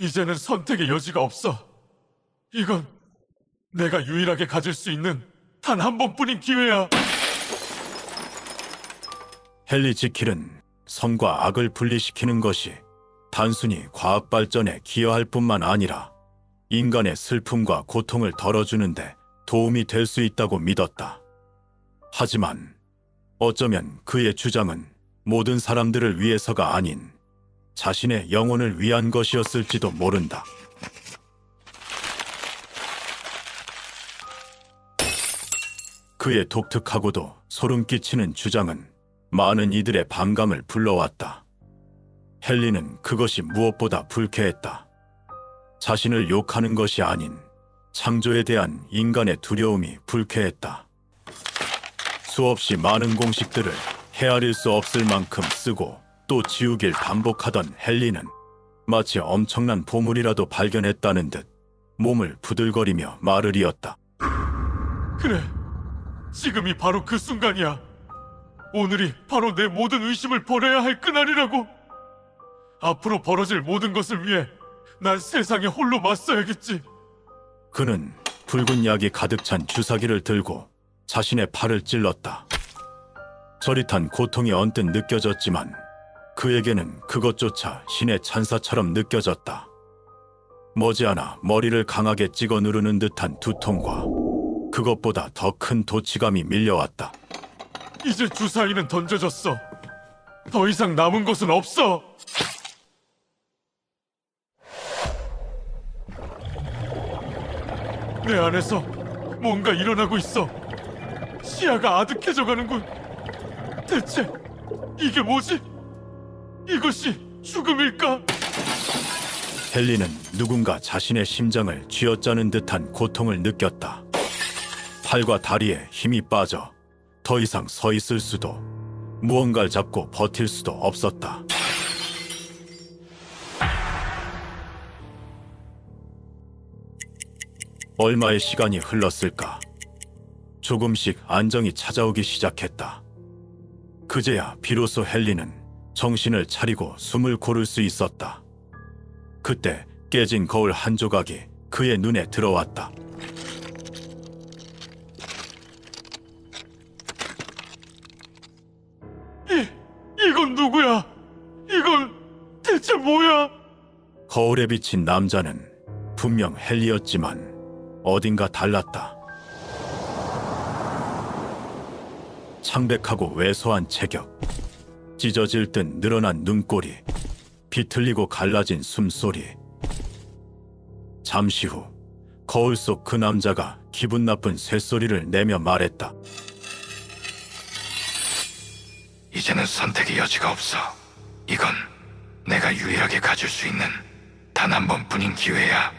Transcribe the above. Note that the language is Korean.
이제는 선택의 여지가 없어. 이건 내가 유일하게 가질 수 있는 단 한 번뿐인 기회야. 헨리 지킬은 선과 악을 분리시키는 것이 단순히 과학 발전에 기여할 뿐만 아니라 인간의 슬픔과 고통을 덜어주는데 도움이 될 수 있다고 믿었다. 하지만 어쩌면 그의 주장은 모든 사람들을 위해서가 아닌 자신의 영혼을 위한 것이었을지도 모른다. 그의 독특하고도 소름 끼치는 주장은 많은 이들의 반감을 불러왔다. 헨리는 그것이 무엇보다 불쾌했다. 자신을 욕하는 것이 아닌 창조에 대한 인간의 두려움이 불쾌했다. 수없이 많은 공식들을 헤아릴 수 없을 만큼 쓰고 또 지우길 반복하던 헨리는 마치 엄청난 보물이라도 발견했다는 듯 몸을 부들거리며 말을 이었다. 그래. 지금이 바로 그 순간이야. 오늘이 바로 내 모든 의심을 버려야 할 그날이라고. 앞으로 벌어질 모든 것을 위해 난 세상에 홀로 맞서야겠지. 그는 붉은 약이 가득 찬 주사기를 들고 자신의 팔을 찔렀다. 저릿한 고통이 언뜻 느껴졌지만 그에게는 그것조차 신의 찬사처럼 느껴졌다. 머지않아 머리를 강하게 찍어 누르는 듯한 두통과 그것보다 더 큰 도치감이 밀려왔다. 이제 주사위는 던져졌어. 더 이상 남은 것은 없어. 내 안에서 뭔가 일어나고 있어. 시야가 아득해져 가는군. 대체 이게 뭐지? 이것이 죽음일까? 헨리는 누군가 자신의 심장을 쥐어짜는 듯한 고통을 느꼈다. 팔과 다리에 힘이 빠져 더 이상 서 있을 수도 무언가를 잡고 버틸 수도 없었다. 얼마의 시간이 흘렀을까? 조금씩 안정이 찾아오기 시작했다. 그제야 비로소 헨리는 정신을 차리고 숨을 고를 수 있었다. 그때 깨진 거울 한 조각이 그의 눈에 들어왔다. 이 이건 누구야? 이건 대체 뭐야? 거울에 비친 남자는 분명 헨리였지만 어딘가 달랐다. 창백하고 왜소한 체격, 찢어질 듯 늘어난 눈꼬리, 비틀리고 갈라진 숨소리. 잠시 후 거울 속 그 남자가 기분 나쁜 쇳소리를 내며 말했다. 이제는 선택의 여지가 없어. 이건 내가 유일하게 가질 수 있는 단 한 번뿐인 기회야.